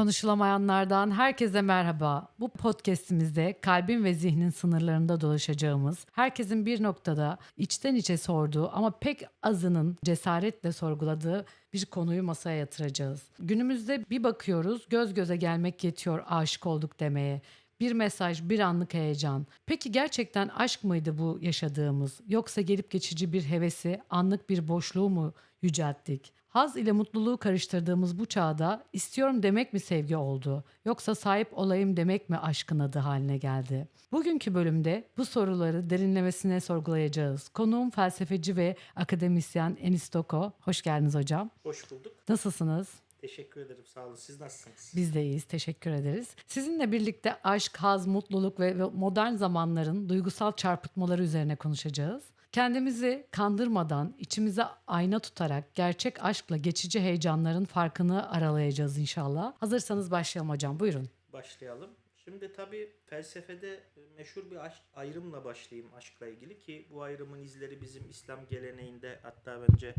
Konuşulamayanlardan herkese merhaba. Bu podcast'imizde kalbin ve zihnin sınırlarında dolaşacağımız, herkesin bir noktada içten içe sorduğu ama pek azının cesaretle sorguladığı bir konuyu masaya yatıracağız. Günümüzde bir bakıyoruz göz göze gelmek yetiyor aşık olduk demeye. Bir mesaj, bir anlık heyecan. Peki gerçekten aşk mıydı bu yaşadığımız? Yoksa gelip geçici bir hevesi, anlık bir boşluğu mu yücelttik? Haz ile mutluluğu karıştırdığımız bu çağda istiyorum demek mi sevgi oldu? Yoksa sahip olayım demek mi aşkın adı haline geldi? Bugünkü bölümde bu soruları derinlemesine sorgulayacağız. Konuğum felsefeci ve akademisyen Enis Toko. Hoş geldiniz hocam. Hoş bulduk. Nasılsınız? Teşekkür ederim. Sağ olun. Siz nasılsınız? Biz de iyiyiz. Teşekkür ederiz. Sizinle birlikte aşk, haz, mutluluk ve modern zamanların duygusal çarpıtmaları üzerine konuşacağız. Kendimizi kandırmadan, içimize ayna tutarak gerçek aşkla geçici heyecanların farkını aralayacağız inşallah. Hazırsanız başlayalım hocam. Buyurun. Başlayalım. Şimdi tabii felsefede meşhur bir aşk, ayrımla başlayayım aşkla ilgili ki bu ayrımın izleri bizim İslam geleneğinde hatta bence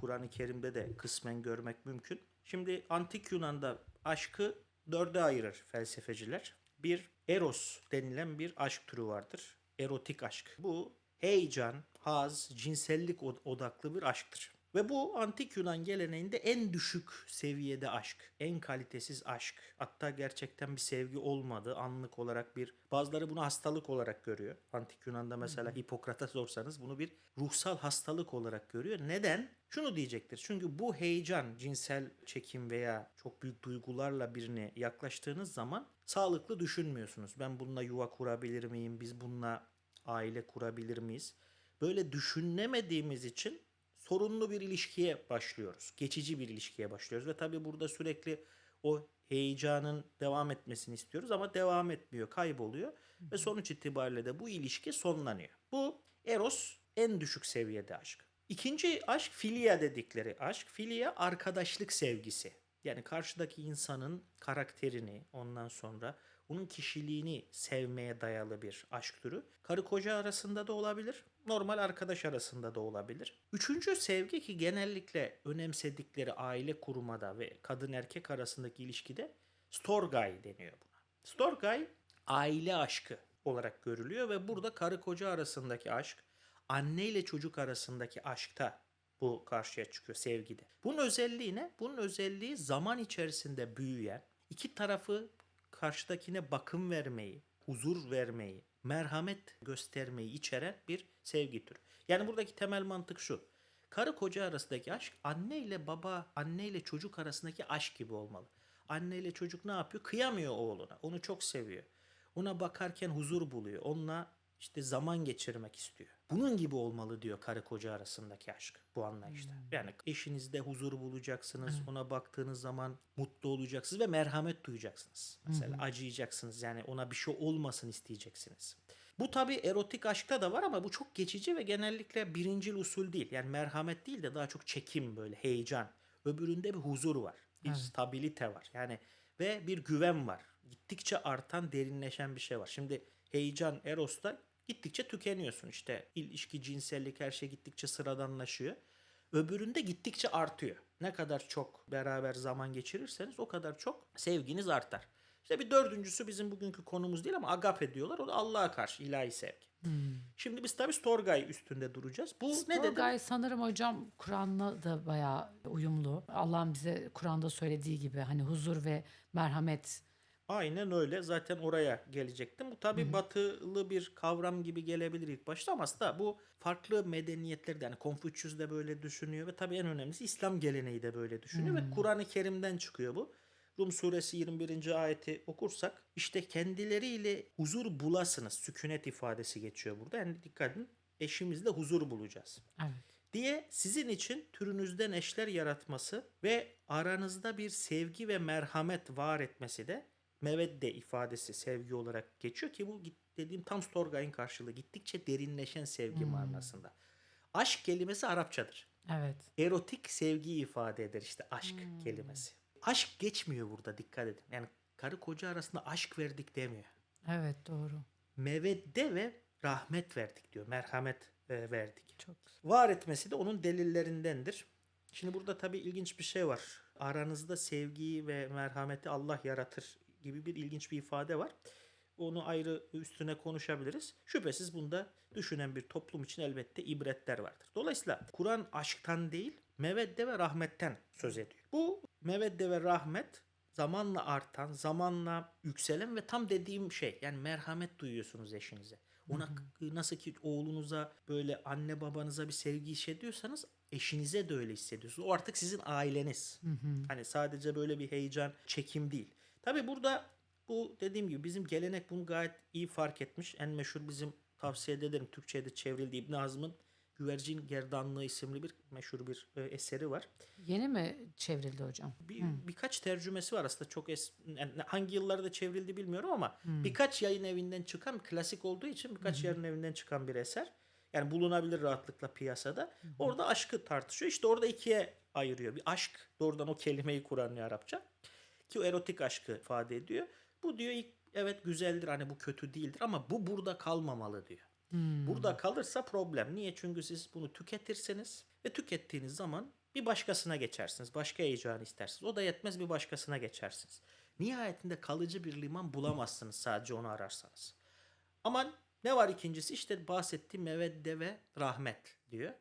Kur'an-ı Kerim'de de kısmen görmek mümkün. Şimdi antik Yunan'da aşkı dörde ayırır felsefeciler. Bir eros denilen bir aşk türü vardır. Erotik aşk. Bu heyecan, haz, cinsellik od- odaklı bir aşktır. Ve bu antik Yunan geleneğinde en düşük seviyede aşk, en kalitesiz aşk. Hatta gerçekten bir sevgi olmadı, anlık olarak bir bazıları bunu hastalık olarak görüyor. Antik Yunan'da mesela Hipokrat'a sorsanız bunu bir ruhsal hastalık olarak görüyor. Neden? Şunu diyecektir. Çünkü bu heyecan, cinsel çekim veya çok büyük duygularla birine yaklaştığınız zaman sağlıklı düşünmüyorsunuz. Ben bununla yuva kurabilir miyim? Biz bununla aile kurabilir miyiz? Böyle düşünemediğimiz için sorunlu bir ilişkiye başlıyoruz. Geçici bir ilişkiye başlıyoruz ve tabii burada sürekli o heyecanın devam etmesini istiyoruz ama devam etmiyor, kayboluyor ve sonuç itibariyle de bu ilişki sonlanıyor. Bu eros en düşük seviyede aşk. İkinci aşk filia dedikleri aşk. Filia arkadaşlık sevgisi. Yani karşıdaki insanın karakterini ondan sonra onun kişiliğini sevmeye dayalı bir aşk türü. Karı koca arasında da olabilir, normal arkadaş arasında da olabilir. Üçüncü sevgi ki genellikle önemsedikleri aile kurmada ve kadın erkek arasındaki ilişkide storgai deniyor buna. Storgai aile aşkı olarak görülüyor ve burada karı koca arasındaki aşk, anne ile çocuk arasındaki aşkta bu karşıya çıkıyor sevgide. Bunun özelliği ne? Bunun özelliği zaman içerisinde büyüyen, iki tarafı karşıdakine bakım vermeyi, huzur vermeyi, merhamet göstermeyi içeren bir sevgi türü. Yani buradaki temel mantık şu. Karı koca arasındaki aşk anne ile baba, anne ile çocuk arasındaki aşk gibi olmalı. Anne ile çocuk ne yapıyor? Kıyamıyor oğluna. Onu çok seviyor. Ona bakarken huzur buluyor. Onunla işte zaman geçirmek istiyor. Bunun gibi olmalı diyor karı koca arasındaki aşk bu anlayışta. Yani eşinizde huzur bulacaksınız. Ona baktığınız zaman mutlu olacaksınız ve merhamet duyacaksınız. Mesela acıyacaksınız. Yani ona bir şey olmasın isteyeceksiniz. Bu tabi erotik aşkta da var ama bu çok geçici ve genellikle birincil usul değil. Yani merhamet değil de daha çok çekim böyle heyecan. Öbüründe bir huzur var. Bir stabilite var. Yani ve bir güven var. Gittikçe artan, derinleşen bir şey var. Şimdi heyecan Eros'ta gittikçe tükeniyorsun işte. ilişki, cinsellik her şey gittikçe sıradanlaşıyor. Öbüründe gittikçe artıyor. Ne kadar çok beraber zaman geçirirseniz o kadar çok sevginiz artar. İşte bir dördüncüsü bizim bugünkü konumuz değil ama agape diyorlar. O da Allah'a karşı ilahi sevgi. Şimdi biz tabii Storgay üstünde duracağız. Bu ne dedim? Storgay sanırım hocam Kur'an'la da bayağı uyumlu. Allah'ın bize Kur'an'da söylediği gibi hani huzur ve merhamet Aynen öyle. Zaten oraya gelecektim. Bu tabii batılı bir kavram gibi gelebilir ilk başta ama aslında bu farklı medeniyetlerde yani Konfüçyüs de böyle düşünüyor ve tabii en önemlisi İslam geleneği de böyle düşünüyor ve Kur'an-ı Kerim'den çıkıyor bu. Rum suresi 21. ayeti okursak işte kendileriyle huzur bulasınız. Sükunet ifadesi geçiyor burada. Yani dikkat edin eşimizle huzur bulacağız evet. diye sizin için türünüzden eşler yaratması ve aranızda bir sevgi ve merhamet var etmesi de mevedde ifadesi sevgi olarak geçiyor ki bu dediğim tam Storgay'ın karşılığı gittikçe derinleşen sevgi manasında. Aşk kelimesi Arapçadır. Evet. Erotik sevgiyi ifade eder işte aşk kelimesi. Aşk geçmiyor burada dikkat edin. Yani karı koca arasında aşk verdik demiyor. Evet doğru. Mevedde ve rahmet verdik diyor. Merhamet e, verdik. Çok güzel. Var etmesi de onun delillerindendir. Şimdi burada tabii ilginç bir şey var. aranızda sevgiyi ve merhameti Allah yaratır gibi bir ilginç bir ifade var. Onu ayrı üstüne konuşabiliriz. Şüphesiz bunda düşünen bir toplum için elbette ibretler vardır. Dolayısıyla Kur'an aşktan değil, mevedde ve rahmetten söz ediyor. Bu mevedde ve rahmet zamanla artan, zamanla yükselen ve tam dediğim şey yani merhamet duyuyorsunuz eşinize. Ona nasıl ki oğlunuza böyle anne babanıza bir sevgi hissediyorsanız eşinize de öyle hissediyorsunuz. O artık sizin aileniz. Hani sadece böyle bir heyecan, çekim değil. Tabi burada bu dediğim gibi bizim gelenek bunu gayet iyi fark etmiş. En meşhur bizim tavsiye ederim Türkçe'de çevrildiği İbn Hazm'ın Güvercin Gerdanlığı isimli bir meşhur bir e, eseri var. Yeni mi çevrildi hocam? Bir, birkaç tercümesi var aslında çok es yani hangi yıllarda çevrildi bilmiyorum ama birkaç yayın evinden çıkan klasik olduğu için birkaç yayın evinden çıkan bir eser. Yani bulunabilir rahatlıkla piyasada. Orada aşkı tartışıyor. İşte orada ikiye ayırıyor. Bir aşk doğrudan o kelimeyi kuran Arapça. Ki o erotik aşkı ifade ediyor. Bu diyor ilk evet güzeldir hani bu kötü değildir ama bu burada kalmamalı diyor. Burada kalırsa problem. Niye? Çünkü siz bunu tüketirseniz ve tükettiğiniz zaman bir başkasına geçersiniz. Başka heyecanı istersiniz. O da yetmez bir başkasına geçersiniz. Nihayetinde kalıcı bir liman bulamazsınız sadece onu ararsanız. Ama ne var ikincisi? İşte bahsettiğim mevedde ve rahmet diyor.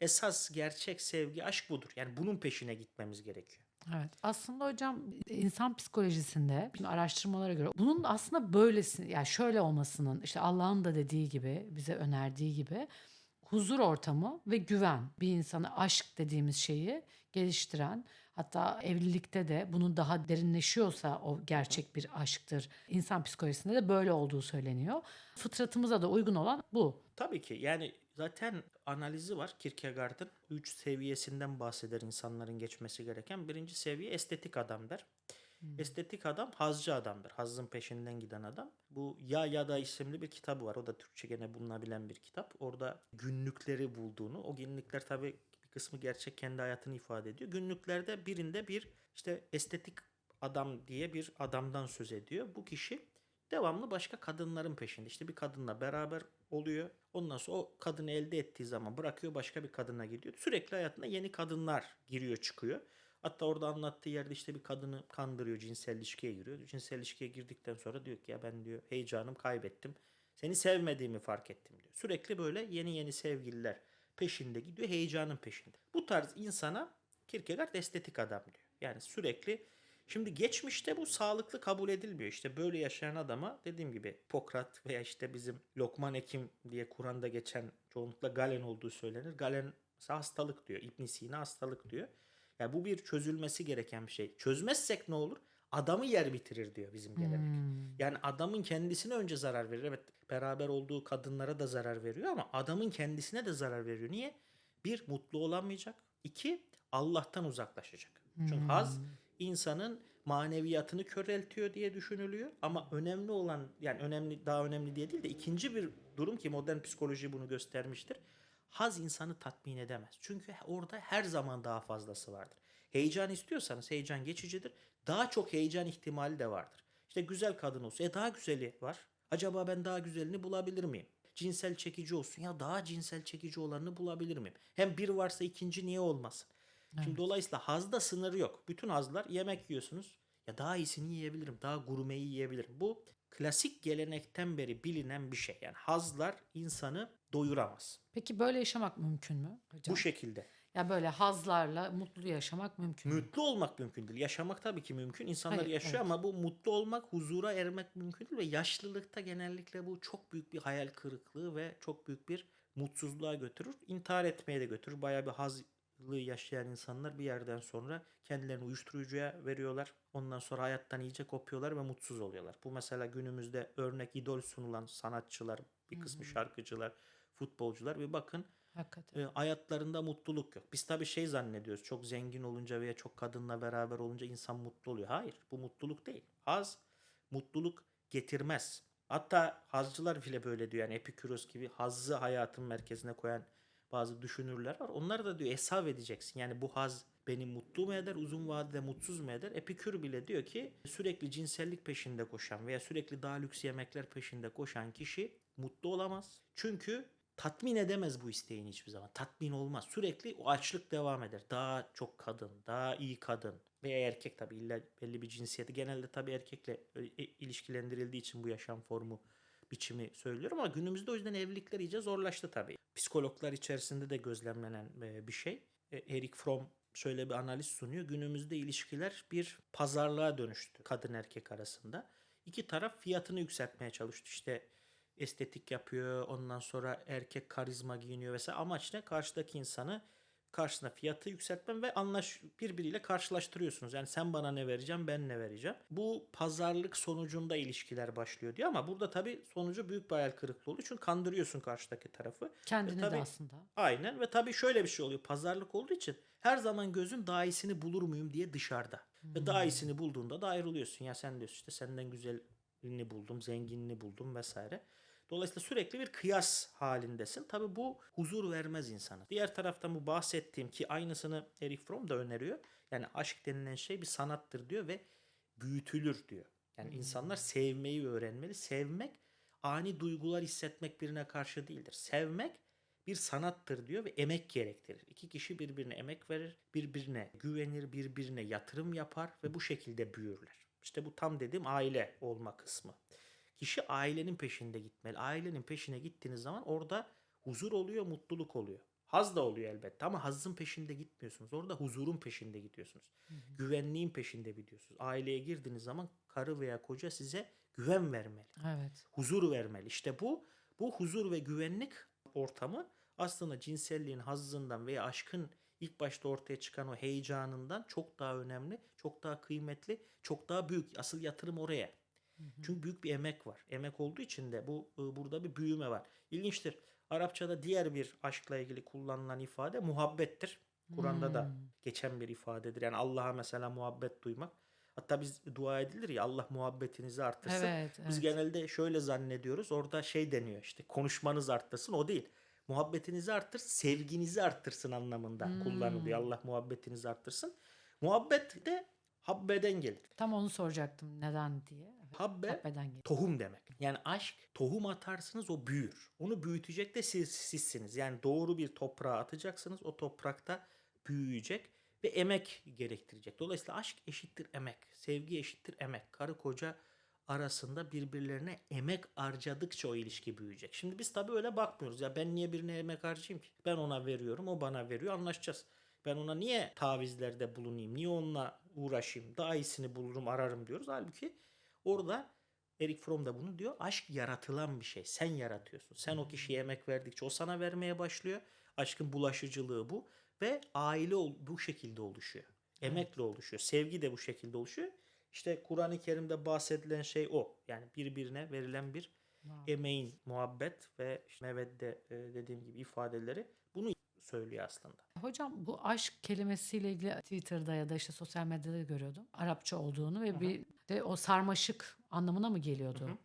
Esas gerçek sevgi aşk budur. Yani bunun peşine gitmemiz gerekiyor. Evet. Aslında hocam insan psikolojisinde araştırmalara göre bunun aslında böylesi yani şöyle olmasının işte Allah'ın da dediği gibi bize önerdiği gibi huzur ortamı ve güven bir insanı aşk dediğimiz şeyi geliştiren hatta evlilikte de bunun daha derinleşiyorsa o gerçek bir aşktır. İnsan psikolojisinde de böyle olduğu söyleniyor. Fıtratımıza da uygun olan bu. Tabii ki yani zaten analizi var Kierkegaard'ın. Üç seviyesinden bahseder insanların geçmesi gereken. Birinci seviye estetik adam der. Estetik adam hazcı adamdır. Hazzın peşinden giden adam. Bu Ya Ya da isimli bir kitabı var. O da Türkçe gene bulunabilen bir kitap. Orada günlükleri bulduğunu, o günlükler tabii bir kısmı gerçek kendi hayatını ifade ediyor. Günlüklerde birinde bir işte estetik adam diye bir adamdan söz ediyor. Bu kişi devamlı başka kadınların peşinde. İşte bir kadınla beraber oluyor. Ondan sonra o kadını elde ettiği zaman bırakıyor başka bir kadına gidiyor. Sürekli hayatına yeni kadınlar giriyor çıkıyor. Hatta orada anlattığı yerde işte bir kadını kandırıyor, cinsel ilişkiye giriyor. Cinsel ilişkiye girdikten sonra diyor ki ya ben diyor heyecanım kaybettim. Seni sevmediğimi fark ettim diyor. Sürekli böyle yeni yeni sevgililer peşinde gidiyor, heyecanın peşinde. Bu tarz insana Kierkegaard estetik adam diyor. Yani sürekli Şimdi geçmişte bu sağlıklı kabul edilmiyor. İşte böyle yaşayan adama dediğim gibi Pokrat veya işte bizim Lokman Hekim diye Kur'an'da geçen çoğunlukla Galen olduğu söylenir. Galen hastalık diyor. İbn Sina hastalık diyor. Yani bu bir çözülmesi gereken bir şey. Çözmezsek ne olur? Adamı yer bitirir diyor bizim gelenek. Yani adamın kendisine önce zarar verir. Evet beraber olduğu kadınlara da zarar veriyor ama adamın kendisine de zarar veriyor. Niye? Bir, mutlu olamayacak. İki, Allah'tan uzaklaşacak. Çünkü haz insanın maneviyatını köreltiyor diye düşünülüyor. Ama önemli olan yani önemli daha önemli diye değil de ikinci bir durum ki modern psikoloji bunu göstermiştir. Haz insanı tatmin edemez. Çünkü orada her zaman daha fazlası vardır. Heyecan istiyorsanız heyecan geçicidir. Daha çok heyecan ihtimali de vardır. İşte güzel kadın olsun. E daha güzeli var. Acaba ben daha güzelini bulabilir miyim? Cinsel çekici olsun. Ya daha cinsel çekici olanını bulabilir miyim? Hem bir varsa ikinci niye olmasın? Şimdi dolayısıyla hazda sınırı yok. Bütün hazlar yemek yiyorsunuz. Ya daha iyisini yiyebilirim. Daha gurmeyi yiyebilirim. Bu klasik gelenekten beri bilinen bir şey. Yani hazlar insanı doyuramaz. Peki böyle yaşamak mümkün mü hocam? Bu şekilde. ya böyle hazlarla mutlu yaşamak mümkün mü? Mutlu olmak mümkün değil. Yaşamak tabii ki mümkün. İnsanlar Hayır, yaşıyor evet. ama bu mutlu olmak, huzura ermek mümkün değil ve yaşlılıkta genellikle bu çok büyük bir hayal kırıklığı ve çok büyük bir mutsuzluğa götürür. İntihar etmeye de götürür. Bayağı bir hazlı yaşayan insanlar bir yerden sonra kendilerini uyuşturucuya veriyorlar. Ondan sonra hayattan iyice kopuyorlar ve mutsuz oluyorlar. Bu mesela günümüzde örnek idol sunulan sanatçılar, bir kısmı şarkıcılar, futbolcular bir bakın Hakikaten. e, hayatlarında mutluluk yok. Biz tabii şey zannediyoruz. Çok zengin olunca veya çok kadınla beraber olunca insan mutlu oluyor. Hayır, bu mutluluk değil. Haz mutluluk getirmez. Hatta hazcılar bile böyle diyor. Yani Epikuros gibi hazzı hayatın merkezine koyan bazı düşünürler var. Onlar da diyor hesap edeceksin. Yani bu haz beni mutlu mu eder, uzun vadede mutsuz mu eder? Epikür bile diyor ki sürekli cinsellik peşinde koşan veya sürekli daha lüks yemekler peşinde koşan kişi mutlu olamaz. Çünkü tatmin edemez bu isteğini hiçbir zaman. Tatmin olmaz. Sürekli o açlık devam eder. Daha çok kadın, daha iyi kadın veya erkek tabii illa belli bir cinsiyeti. Genelde tabii erkekle e, ilişkilendirildiği için bu yaşam formu biçimi söylüyorum ama günümüzde o yüzden evlilikler iyice zorlaştı tabii. Psikologlar içerisinde de gözlemlenen e, bir şey. E, Eric Fromm şöyle bir analiz sunuyor. Günümüzde ilişkiler bir pazarlığa dönüştü kadın erkek arasında. İki taraf fiyatını yükseltmeye çalıştı. İşte estetik yapıyor. Ondan sonra erkek karizma giyiniyor vesaire. Amaç ne? Karşıdaki insanı karşısına fiyatı yükseltmen ve anlaş birbiriyle karşılaştırıyorsunuz. Yani sen bana ne vereceğim, ben ne vereceğim. Bu pazarlık sonucunda ilişkiler başlıyor diyor ama burada tabii sonucu büyük bir hayal kırıklığı oluyor. Çünkü kandırıyorsun karşıdaki tarafı. Kendini tabii- de aslında. Aynen ve tabii şöyle bir şey oluyor. Pazarlık olduğu için her zaman gözün daha iyisini bulur muyum diye dışarıda. Ve daha iyisini bulduğunda da ayrılıyorsun. Ya sen diyorsun işte senden güzelini buldum, zenginini buldum vesaire. Dolayısıyla sürekli bir kıyas halindesin. Tabii bu huzur vermez insana. Diğer taraftan bu bahsettiğim ki aynısını Eric Fromm da öneriyor. Yani aşk denilen şey bir sanattır diyor ve büyütülür diyor. Yani insanlar sevmeyi öğrenmeli. Sevmek ani duygular hissetmek birine karşı değildir. Sevmek bir sanattır diyor ve emek gerektirir. İki kişi birbirine emek verir, birbirine güvenir, birbirine yatırım yapar ve bu şekilde büyürler. İşte bu tam dediğim aile olma kısmı. Kişi ailenin peşinde gitmeli. Ailenin peşine gittiğiniz zaman orada huzur oluyor, mutluluk oluyor. Haz da oluyor elbette ama hazın peşinde gitmiyorsunuz. Orada huzurun peşinde gidiyorsunuz. Güvenliğin peşinde gidiyorsunuz. Aileye girdiğiniz zaman karı veya koca size güven vermeli Evet. huzur vermeli. İşte bu bu huzur ve güvenlik ortamı aslında cinselliğin hazzından veya aşkın ilk başta ortaya çıkan o heyecanından çok daha önemli, çok daha kıymetli, çok daha büyük. Asıl yatırım oraya. Çünkü büyük bir emek var. Emek olduğu için de bu e, burada bir büyüme var. İlginçtir. Arapçada diğer bir aşkla ilgili kullanılan ifade muhabbettir. Kur'an'da da geçen bir ifadedir. Yani Allah'a mesela muhabbet duymak. Hatta biz dua edilir ya Allah muhabbetinizi artırsın. Evet, Biz evet. genelde şöyle zannediyoruz. Orada şey deniyor işte konuşmanız arttırsın o değil. Muhabbetinizi arttır, sevginizi arttırsın anlamında kullanılıyor. Allah muhabbetinizi arttırsın. Muhabbet de habbeden gelir. Tam onu soracaktım neden diye. Habbe Habbeden geliyor. tohum demek. Yani aşk tohum atarsınız o büyür. Onu büyütecek de siz sizsiniz. Yani doğru bir toprağa atacaksınız. O toprakta büyüyecek ve emek gerektirecek. Dolayısıyla aşk eşittir emek. Sevgi eşittir emek. Karı koca arasında birbirlerine emek harcadıkça o ilişki büyüyecek. Şimdi biz tabii öyle bakmıyoruz. Ya ben niye birine emek harcayayım ki? Ben ona veriyorum, o bana veriyor, anlaşacağız. Ben ona niye tavizlerde bulunayım? Niye onunla uğraşayım? Daha iyisini bulurum, ararım diyoruz. Halbuki orada Eric Fromm da bunu diyor. Aşk yaratılan bir şey. Sen yaratıyorsun. Sen o kişiye emek verdikçe o sana vermeye başlıyor. Aşkın bulaşıcılığı bu. Ve aile bu şekilde oluşuyor. Emekle oluşuyor. Sevgi de bu şekilde oluşuyor. İşte Kur'an-ı Kerim'de bahsedilen şey o. Yani birbirine verilen bir Wow. emeğin, muhabbet ve işte mevedde e, dediğim gibi ifadeleri söylüyor aslında. Hocam bu aşk kelimesiyle ilgili Twitter'da ya da işte sosyal medyada görüyordum. Arapça olduğunu ve bir de o sarmaşık anlamına mı geliyordu?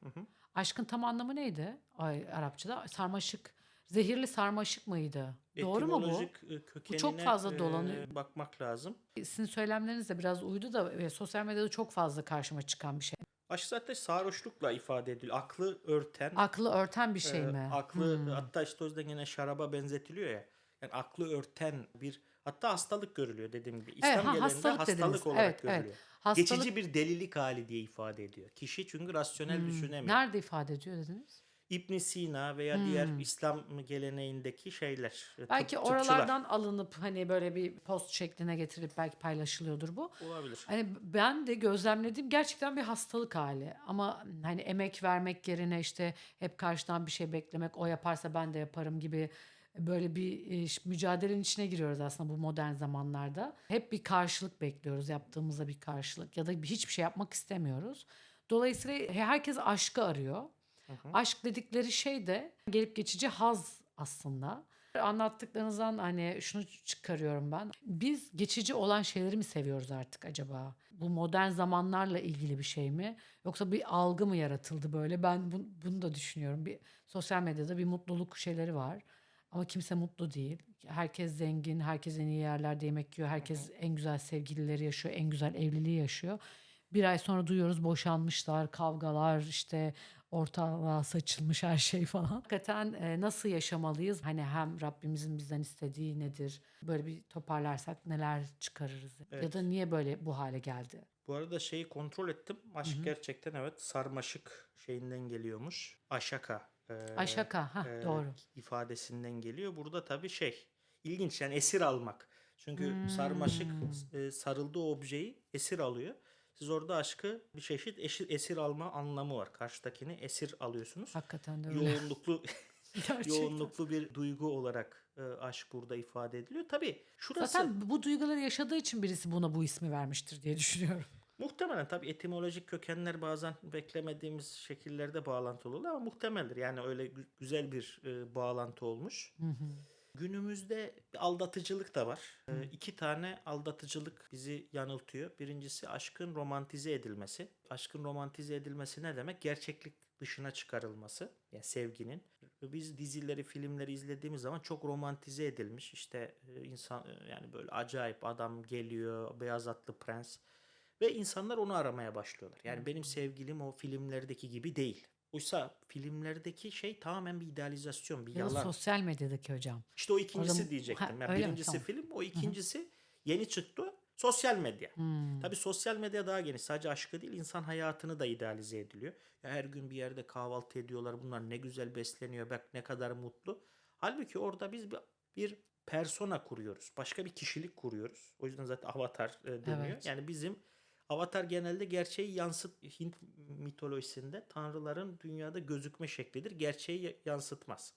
Aşkın tam anlamı neydi? Ay, Arapçada sarmaşık, zehirli sarmaşık mıydı? Doğru mu bu? E, kökenine çok fazla e, dolanıyor. bakmak lazım. Sizin söylemleriniz de biraz uydu da e, sosyal medyada çok fazla karşıma çıkan bir şey. Aşk zaten sarhoşlukla ifade ediliyor. Aklı örten, Aklı örten bir şey e, mi? aklı Hmm. hatta işte o yüzden yine şaraba benzetiliyor ya. Yani aklı örten bir hatta hastalık görülüyor dediğim gibi. İslam ha, geleneğinde hastalık hastalık, dediniz. olarak Evet, evet. görülüyor. Hastalık Geçici bir delilik hali diye ifade ediyor. Kişi çünkü rasyonel Hmm. düşünemiyor. Nerede ifade ediyor dediniz? İbn Sina veya diğer İslam geleneğindeki şeyler. tıp- Belki tıpçılar. oralardan alınıp hani böyle bir post şekline getirilip belki paylaşılıyordur bu. olabilir. Hani ben de gözlemlediğim gerçekten bir hastalık hali. Ama hani emek vermek yerine işte hep karşıdan bir şey beklemek, o yaparsa ben de yaparım gibi böyle bir e, mücadelenin içine giriyoruz aslında bu modern zamanlarda. Hep bir karşılık bekliyoruz, yaptığımızda bir karşılık ya da hiçbir şey yapmak istemiyoruz. Dolayısıyla herkes aşkı arıyor. Aşk dedikleri şey de gelip geçici haz aslında. Anlattıklarınızdan hani şunu çıkarıyorum ben. Biz geçici olan şeyleri mi seviyoruz artık acaba? Bu modern zamanlarla ilgili bir şey mi? Yoksa bir algı mı yaratıldı böyle? Ben bu- bunu da düşünüyorum. Bir sosyal medyada bir mutluluk şeyleri var. Ama kimse mutlu değil. Herkes zengin, herkes en iyi yerlerde yemek yiyor. Herkes en güzel sevgilileri yaşıyor, en güzel evliliği yaşıyor. Bir ay sonra duyuyoruz boşanmışlar, kavgalar, işte ortalığa saçılmış her şey falan. Hakikaten e, nasıl yaşamalıyız? Hani hem Rabbimizin bizden istediği nedir? Böyle bir toparlarsak neler çıkarırız? Ya Evet. da niye böyle bu hale geldi? Bu arada şeyi kontrol ettim. Aşk gerçekten evet sarmaşık şeyinden geliyormuş. Aşaka. E, Aşaka, ha e, doğru. ifadesinden geliyor. Burada tabii şey ilginç yani esir almak. Çünkü sarmaşık Hmm. e, sarıldığı objeyi esir alıyor. Siz orada aşkı bir çeşit eşi- esir alma anlamı var. Karşıdakini esir alıyorsunuz. Hakikaten de öyle. Yoğunluklu yoğunluklu bir duygu olarak e, aşk burada ifade ediliyor. Tabii şurası Zaten bu duyguları yaşadığı için birisi buna bu ismi vermiştir diye düşünüyorum. Muhtemelen tabii etimolojik kökenler bazen beklemediğimiz şekillerde bağlantılı oluyor ama muhtemeldir. Yani öyle gü- güzel bir e, bağlantı olmuş. Günümüzde bir aldatıcılık da var. Ee, iki tane aldatıcılık bizi yanıltıyor. Birincisi aşkın romantize edilmesi. Aşkın romantize edilmesi ne demek? Gerçeklik dışına çıkarılması. Yani sevginin. Biz dizileri, filmleri izlediğimiz zaman çok romantize edilmiş. İşte e, insan e, yani böyle acayip adam geliyor, beyaz atlı prens ve insanlar onu aramaya başlıyorlar. Yani benim sevgilim o filmlerdeki gibi değil. Oysa filmlerdeki şey tamamen bir idealizasyon, bir Ya yalan. sosyal medyadaki hocam. İşte o ikincisi Orada- diyecektim. Ha, Yani mi? birincisi Tamam. film, o ikincisi yeni çıktı. Sosyal medya. Hmm. Tabii sosyal medya daha geniş. Sadece aşkı değil, insan hayatını da idealize ediliyor. Ya her gün bir yerde kahvaltı ediyorlar. Bunlar ne güzel besleniyor. Bak ne kadar mutlu. Halbuki orada biz bir, bir persona kuruyoruz. Başka bir kişilik kuruyoruz. O yüzden zaten avatar e, deniyor. Evet. Yani bizim avatar genelde gerçeği yansıt Hint mitolojisinde tanrıların dünyada gözükme şeklidir. Gerçeği ya- yansıtmaz.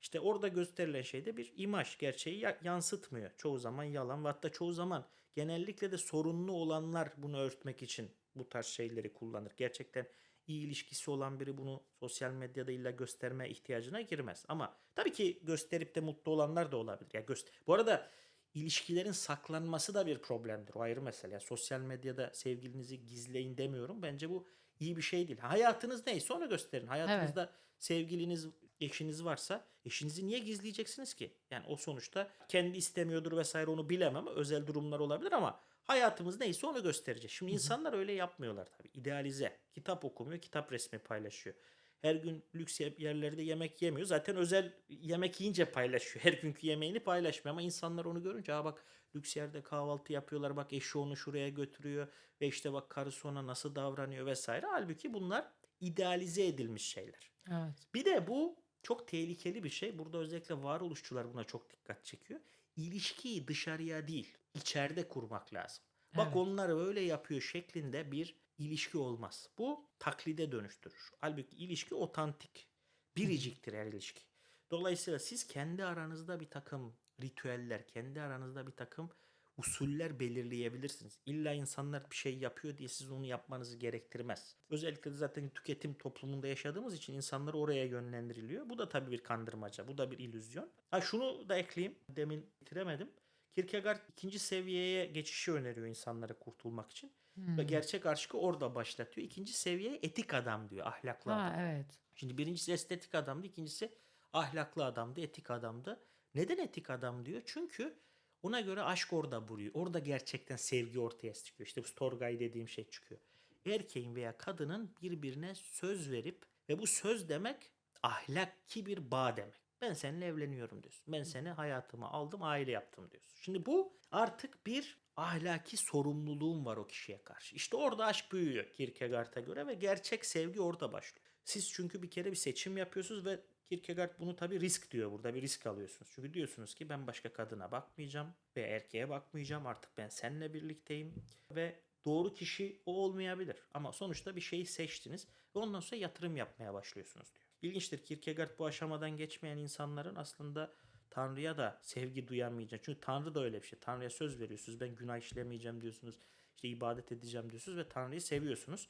İşte orada gösterilen şey de bir imaj. Gerçeği ya- yansıtmıyor. Çoğu zaman yalan ve hatta çoğu zaman genellikle de sorunlu olanlar bunu örtmek için bu tarz şeyleri kullanır. Gerçekten iyi ilişkisi olan biri bunu sosyal medyada illa gösterme ihtiyacına girmez. Ama tabii ki gösterip de mutlu olanlar da olabilir. Ya göster Bu arada ilişkilerin saklanması da bir problemdir. O ayrı mesele. Yani sosyal medyada sevgilinizi gizleyin demiyorum. Bence bu iyi bir şey değil. Hayatınız neyse onu gösterin. Hayatınızda sevgiliniz, eşiniz varsa eşinizi niye gizleyeceksiniz ki? Yani o sonuçta kendi istemiyordur vesaire onu bilemem. Özel durumlar olabilir ama hayatımız neyse onu göstereceğiz. Şimdi insanlar öyle yapmıyorlar tabii. İdealize. Kitap okumuyor, kitap resmi paylaşıyor. Her gün lüks ye- yerlerde yemek yemiyor. Zaten özel yemek yiyince paylaşıyor. Her günkü yemeğini paylaşmıyor ama insanlar onu görünce ha bak lüks yerde kahvaltı yapıyorlar. Bak eşi onu şuraya götürüyor ve işte bak karısı ona nasıl davranıyor vesaire. Halbuki bunlar idealize edilmiş şeyler. Evet. Bir de bu çok tehlikeli bir şey. Burada özellikle varoluşçular buna çok dikkat çekiyor. İlişkiyi dışarıya değil, içeride kurmak lazım. Bak Evet. onlar öyle yapıyor şeklinde bir ilişki olmaz. Bu taklide dönüştürür. Halbuki ilişki otantik, biriciktir her ilişki. Dolayısıyla siz kendi aranızda bir takım ritüeller, kendi aranızda bir takım usuller belirleyebilirsiniz. İlla insanlar bir şey yapıyor diye siz onu yapmanızı gerektirmez. Özellikle de zaten tüketim toplumunda yaşadığımız için insanlar oraya yönlendiriliyor. Bu da tabii bir kandırmaca, bu da bir illüzyon. Ha şunu da ekleyeyim, demin bitiremedim. Kierkegaard ikinci seviyeye geçişi öneriyor insanlara kurtulmak için. Ve gerçek aşkı orada başlatıyor. İkinci seviyeye etik adam diyor, ahlaklı adam. Ha evet. Şimdi birincisi estetik adamdı, ikincisi ahlaklı adamdı, etik adamdı. Neden etik adam diyor? Çünkü ona göre aşk orada buluyor. Orada gerçekten sevgi ortaya çıkıyor. İşte bu Storgay dediğim şey çıkıyor. Erkeğin veya kadının birbirine söz verip ve bu söz demek ahlaki bir bağ demek. Ben seninle evleniyorum diyorsun. Ben seni hayatıma aldım, aile yaptım diyorsun. Şimdi bu artık bir ahlaki sorumluluğum var o kişiye karşı. İşte orada aşk büyüyor Kierkegaard'a göre ve gerçek sevgi orada başlıyor. Siz çünkü bir kere bir seçim yapıyorsunuz ve Kierkegaard bunu tabii risk diyor burada bir risk alıyorsunuz. Çünkü diyorsunuz ki ben başka kadına bakmayacağım ve erkeğe bakmayacağım artık ben seninle birlikteyim ve doğru kişi o olmayabilir. Ama sonuçta bir şeyi seçtiniz ve ondan sonra yatırım yapmaya başlıyorsunuz diyor. İlginçtir Kierkegaard bu aşamadan geçmeyen insanların aslında Tanrı'ya da sevgi duyamayacak. Çünkü Tanrı da öyle bir şey. Tanrı'ya söz veriyorsunuz. Ben günah işlemeyeceğim diyorsunuz. İşte ibadet edeceğim diyorsunuz ve Tanrı'yı seviyorsunuz.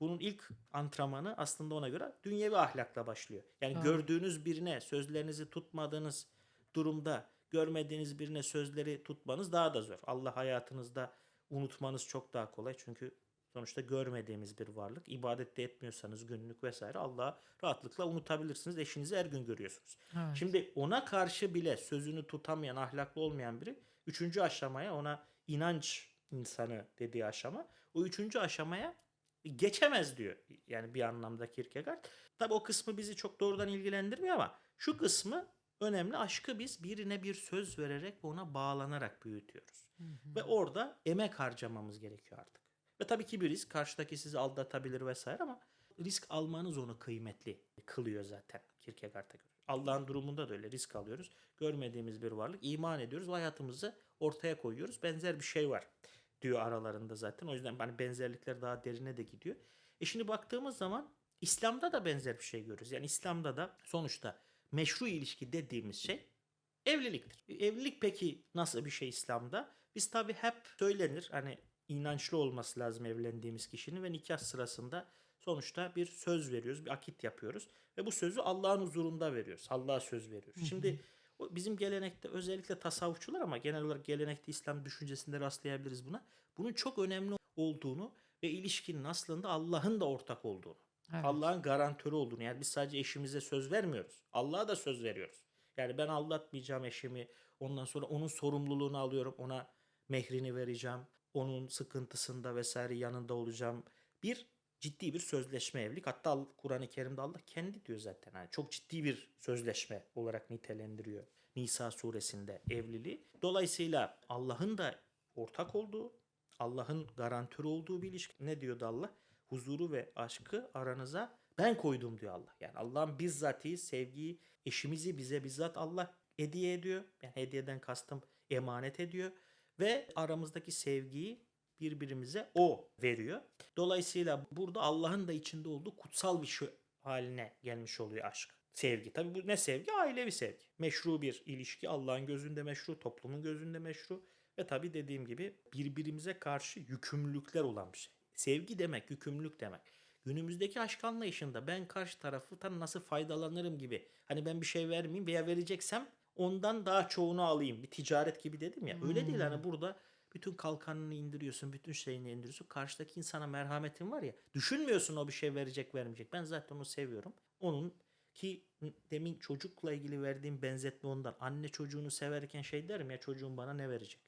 Bunun ilk antrenmanı aslında ona göre dünyevi ahlakla başlıyor. Yani Evet. gördüğünüz birine sözlerinizi tutmadığınız durumda görmediğiniz birine sözleri tutmanız daha da zor. Allah hayatınızda unutmanız çok daha kolay. Çünkü sonuçta görmediğimiz bir varlık. İbadet de etmiyorsanız günlük vesaire Allah'ı rahatlıkla unutabilirsiniz. Eşinizi her gün görüyorsunuz. Evet. Şimdi ona karşı bile sözünü tutamayan, ahlaklı olmayan biri üçüncü aşamaya ona inanç insanı dediği aşama. O üçüncü aşamaya geçemez diyor. Yani bir anlamda Kierkegaard. Tabi o kısmı bizi çok doğrudan ilgilendirmiyor ama şu kısmı önemli. Aşkı biz birine bir söz vererek ve ona bağlanarak büyütüyoruz. Ve orada emek harcamamız gerekiyor artık. Ve tabii ki bir risk. Karşıdaki sizi aldatabilir vesaire ama risk almanız onu kıymetli kılıyor zaten Kierkegaard'a göre. Allah'ın durumunda da öyle risk alıyoruz. Görmediğimiz bir varlık. iman ediyoruz hayatımızı ortaya koyuyoruz. Benzer bir şey var diyor aralarında zaten. O yüzden hani benzerlikler daha derine de gidiyor. E şimdi baktığımız zaman İslam'da da benzer bir şey görüyoruz. Yani İslam'da da sonuçta meşru ilişki dediğimiz şey evliliktir. E, Evlilik peki nasıl bir şey İslam'da? Biz tabi hep söylenir hani inançlı olması lazım evlendiğimiz kişinin ve nikah sırasında sonuçta bir söz veriyoruz, bir akit yapıyoruz ve bu sözü Allah'ın huzurunda veriyoruz. Allah'a söz veriyoruz. Şimdi o bizim gelenekte özellikle tasavvufçular ama genel olarak gelenekte İslam düşüncesinde rastlayabiliriz buna. Bunun çok önemli olduğunu ve ilişkinin aslında Allah'ın da ortak olduğunu. Evet. Allah'ın garantörü olduğunu. Yani biz sadece eşimize söz vermiyoruz. Allah'a da söz veriyoruz. Yani ben aldatmayacağım eşimi. Ondan sonra onun sorumluluğunu alıyorum. Ona mehrini vereceğim. Onun sıkıntısında vesaire yanında olacağım. Bir ciddi bir sözleşme evlilik. Hatta Kur'an-ı Kerim'de Allah kendi diyor zaten. Yani çok ciddi bir sözleşme olarak nitelendiriyor. Nisa suresinde evliliği. Dolayısıyla Allah'ın da ortak olduğu, Allah'ın garantörü olduğu bir ilişki. Ne diyordu Allah? Huzuru ve aşkı aranıza ben koydum diyor Allah. Yani Allah'ın bizzatihi sevgiyi, eşimizi bize bizzat Allah hediye ediyor. Yani hediyeden kastım emanet ediyor. Ve aramızdaki sevgiyi birbirimize o veriyor. Dolayısıyla burada Allah'ın da içinde olduğu kutsal bir şey haline gelmiş oluyor aşk. Sevgi. Tabi bu ne sevgi? Ailevi sevgi. Meşru bir ilişki. Allah'ın gözünde meşru, toplumun gözünde meşru. Ve tabi dediğim gibi birbirimize karşı yükümlülükler olan bir şey. Sevgi demek, yükümlülük demek. Günümüzdeki aşk anlayışında ben karşı taraftan nasıl faydalanırım gibi. Hani ben bir şey vermeyeyim veya vereceksem ondan daha çoğunu alayım. Bir ticaret gibi dedim ya. Öyle değil hani burada bütün kalkanını indiriyorsun, bütün şeyini indiriyorsun. Karşıdaki insana merhametin var ya. Düşünmüyorsun o bir şey verecek vermeyecek. Ben zaten onu seviyorum. Onun ki demin çocukla ilgili verdiğim benzetme ondan. Anne çocuğunu severken şey derim ya çocuğum bana ne verecek?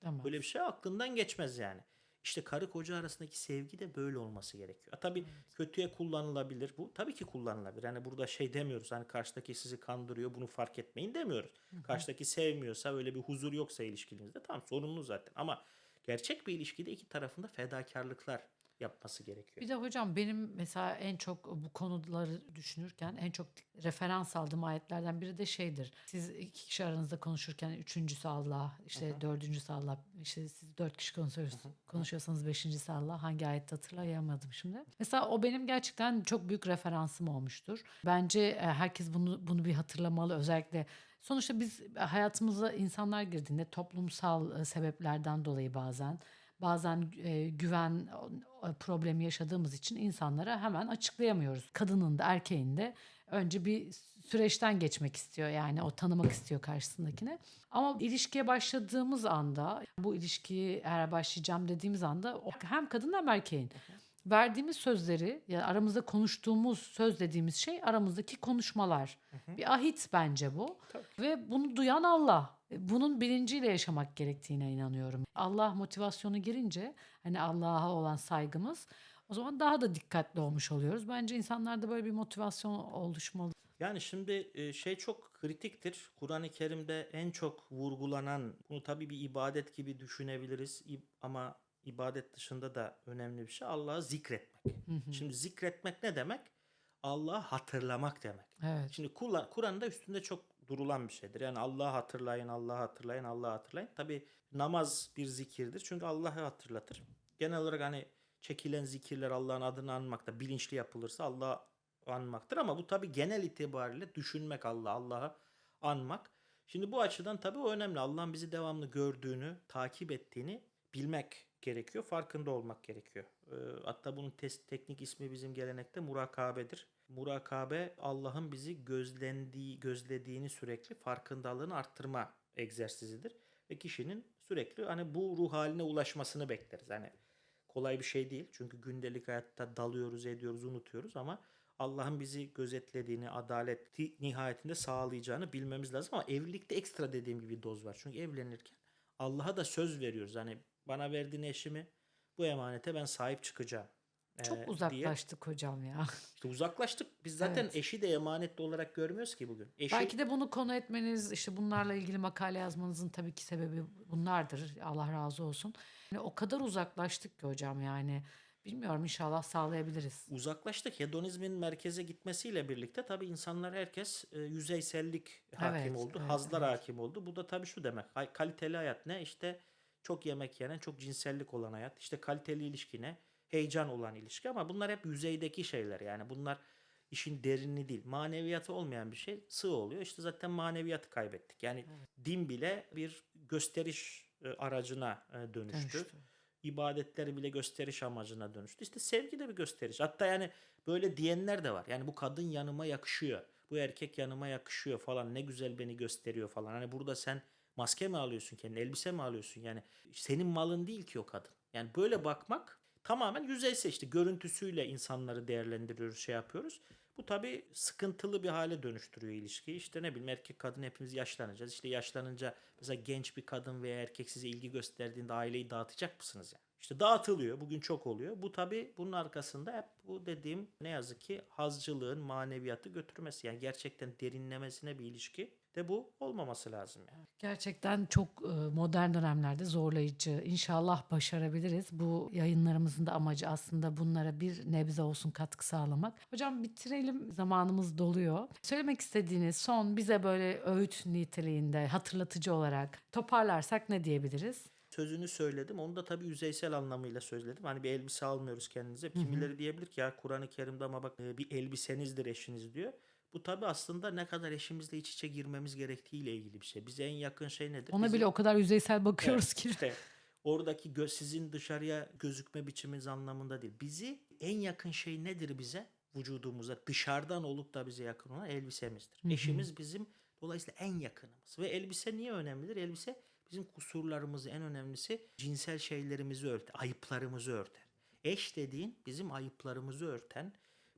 Tamam. Böyle bir şey aklından geçmez yani. İşte karı koca arasındaki sevgi de böyle olması gerekiyor. Tabii kötüye kullanılabilir bu. Tabii ki kullanılabilir. Yani burada şey demiyoruz. Hani karşıdaki sizi kandırıyor bunu fark etmeyin demiyoruz. Karşıdaki sevmiyorsa öyle bir huzur yoksa ilişkinizde tamam sorunlu zaten. Ama gerçek bir ilişkide iki tarafında fedakarlıklar yapması gerekiyor. Bir de hocam benim mesela en çok bu konuları düşünürken en çok referans aldığım ayetlerden biri de şeydir. Siz iki kişi aranızda konuşurken üçüncüsü Allah, işte dördüncüsü Allah, işte siz dört kişi konuşuyorsunuz, konuşuyorsanız beşincisi Allah. Hangi ayette hatırlayamadım şimdi. Mesela o benim gerçekten çok büyük referansım olmuştur. Bence e, herkes bunu bunu bir hatırlamalı. Özellikle sonuçta biz hayatımıza insanlar girdiğinde toplumsal e, sebeplerden dolayı bazen bazen e, güven problemi yaşadığımız için insanlara hemen açıklayamıyoruz. Kadının da erkeğin de önce bir süreçten geçmek istiyor yani o tanımak istiyor karşısındakine. Ama ilişkiye başladığımız anda bu ilişkiyi eğer başlayacağım dediğimiz anda hem kadın hem erkeğin verdiğimiz sözleri yani aramızda konuştuğumuz söz dediğimiz şey aramızdaki konuşmalar. Bir ahit bence bu. Tabii. Ve bunu duyan Allah. Bunun bilinciyle yaşamak gerektiğine inanıyorum. Allah motivasyonu girince hani Allah'a olan saygımız o zaman daha da dikkatli olmuş oluyoruz. Bence insanlarda böyle bir motivasyon oluşmalı. Yani şimdi e, şey çok kritiktir. Kur'an-ı Kerim'de en çok vurgulanan, bunu tabii bir ibadet gibi düşünebiliriz ama ibadet dışında da önemli bir şey Allah'ı zikretmek. Şimdi zikretmek ne demek? Allah'ı hatırlamak demek. Evet. Şimdi Kur'an- Kur'an'da üstünde çok durulan bir şeydir. Yani Allah'ı hatırlayın, Allah'ı hatırlayın, Allah'ı hatırlayın. Tabii namaz bir zikirdir. Çünkü Allah'ı hatırlatır. Genel olarak hani çekilen zikirler Allah'ın adını anmakta bilinçli yapılırsa Allah'ı anmaktır ama bu tabii genel itibariyle düşünmek Allah, Allah'ı anmak. Şimdi bu açıdan tabii o önemli. Allah'ın bizi devamlı gördüğünü, takip ettiğini bilmek gerekiyor. Farkında olmak gerekiyor. Ee, hatta bunun test teknik ismi bizim gelenekte murakabedir. Murakabe Allah'ın bizi gözlendiği, gözlediğini sürekli farkındalığını arttırma egzersizidir. Ve kişinin sürekli hani bu ruh haline ulaşmasını bekleriz. Hani kolay bir şey değil. Çünkü gündelik hayatta dalıyoruz, ediyoruz, unutuyoruz ama Allah'ın bizi gözetlediğini, adaleti nihayetinde sağlayacağını bilmemiz lazım ama evlilikte ekstra dediğim gibi doz var. Çünkü evlenirken Allah'a da söz veriyoruz. Hani bana verdiğin eşimi bu emanete ben sahip çıkacağım. Çok e, diye. uzaklaştık hocam ya. İşte uzaklaştık. Biz zaten Evet. eşi de emanetli olarak görmüyoruz ki bugün. Eşi Belki de bunu konu etmeniz, işte bunlarla ilgili makale yazmanızın tabii ki sebebi bunlardır. Allah razı olsun. Yani o kadar uzaklaştık ki hocam yani. Bilmiyorum inşallah sağlayabiliriz. uzaklaştık. Hedonizmin merkeze gitmesiyle birlikte tabii insanlar herkes e, yüzeysellik hakim Evet, oldu. evet, hazlar evet. hakim oldu. Bu da tabii şu demek. Kaliteli hayat ne? İşte çok yemek yenen, çok cinsellik olan hayat. İşte kaliteli ilişki ne? Heyecan olan ilişki ama bunlar hep yüzeydeki şeyler. Yani bunlar işin derinliği değil. Maneviyatı olmayan bir şey sığ oluyor. İşte zaten maneviyatı kaybettik. Yani din bile bir gösteriş e, aracına e, dönüştü Dönüştü. ibadetleri bile gösteriş amacına dönüştü. İşte sevgi de bir gösteriş. Hatta yani böyle diyenler de var. Yani bu kadın yanıma yakışıyor. Bu erkek yanıma yakışıyor falan. Ne güzel beni gösteriyor falan. Hani burada sen maske mi alıyorsun kendine, elbise mi alıyorsun? Yani senin malın değil ki o kadın. Yani böyle bakmak tamamen yüzeysel işte görüntüsüyle insanları değerlendiriyoruz, şey yapıyoruz. Bu tabii sıkıntılı bir hale dönüştürüyor ilişkiyi. İşte ne bileyim erkek kadın hepimiz yaşlanacağız. İşte yaşlanınca mesela genç bir kadın veya erkek size ilgi gösterdiğinde aileyi dağıtacak mısınız yani? İşte dağıtılıyor. Bugün çok oluyor. Bu tabii bunun arkasında hep bu dediğim ne yazık ki hazcılığın maneviyatı götürmesi. Yani gerçekten derinlemesine bir ilişki de bu olmaması lazım yani. Gerçekten çok e, modern dönemlerde zorlayıcı. İnşallah başarabiliriz. Bu yayınlarımızın da amacı aslında bunlara bir nebze olsun katkı sağlamak. Hocam bitirelim. Zamanımız doluyor. Söylemek istediğiniz son bize böyle öğüt niteliğinde hatırlatıcı olarak toparlarsak ne diyebiliriz? sözünü söyledim. Onu da tabii yüzeysel anlamıyla söyledim. Hani bir elbise almıyoruz kendinize. Kimileri diyebilir ki ya Kur'an-ı Kerim'de ama bak e, bir elbisenizdir eşiniz diyor. Bu tabii aslında ne kadar eşimizle iç içe girmemiz gerektiğiyle ilgili bir şey. Bize en yakın şey nedir? Ona Bizim- bile o kadar yüzeysel bakıyoruz Evet, ki. İşte oradaki gö- sizin dışarıya gözükme biçiminiz anlamında değil. Bizi en yakın şey nedir bize? Vücudumuza dışarıdan olup da bize yakın olan elbisemizdir. Eşimiz bizim dolayısıyla en yakınımız. Ve elbise niye önemlidir? Elbise bizim kusurlarımızı en önemlisi cinsel şeylerimizi örter, ayıplarımızı örter. Eş dediğin bizim ayıplarımızı örten,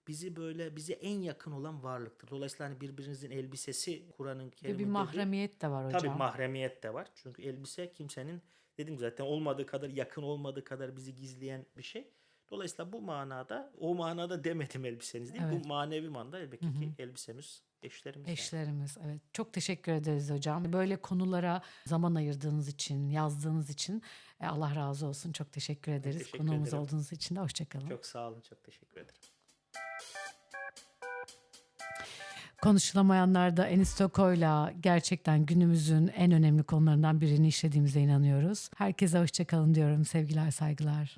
bizi böyle bize en yakın olan varlıktır. Dolayısıyla hani birbirinizin elbisesi Kur'an'ın Ve Kerim'in bir mahremiyet de var hocam. Tabii mahremiyet de var. Çünkü elbise kimsenin dedim zaten olmadığı kadar yakın olmadığı kadar bizi gizleyen bir şey. Dolayısıyla bu manada o manada demedim elbiseniz değil. Evet. Bu manevi manada elbette ki elbisemiz eşlerimiz. yani. Eşlerimiz evet. Çok teşekkür ederiz hocam. Böyle konulara zaman ayırdığınız için, yazdığınız için e, Allah razı olsun. Çok teşekkür ederiz. teşekkür Konuğumuz ederim. olduğunuz için de hoşçakalın. Çok sağ olun. Çok teşekkür ederim. Konuşulamayanlarda Enis Toko'yla gerçekten günümüzün en önemli konularından birini işlediğimize inanıyoruz. Herkese hoşçakalın diyorum. Sevgiler, saygılar.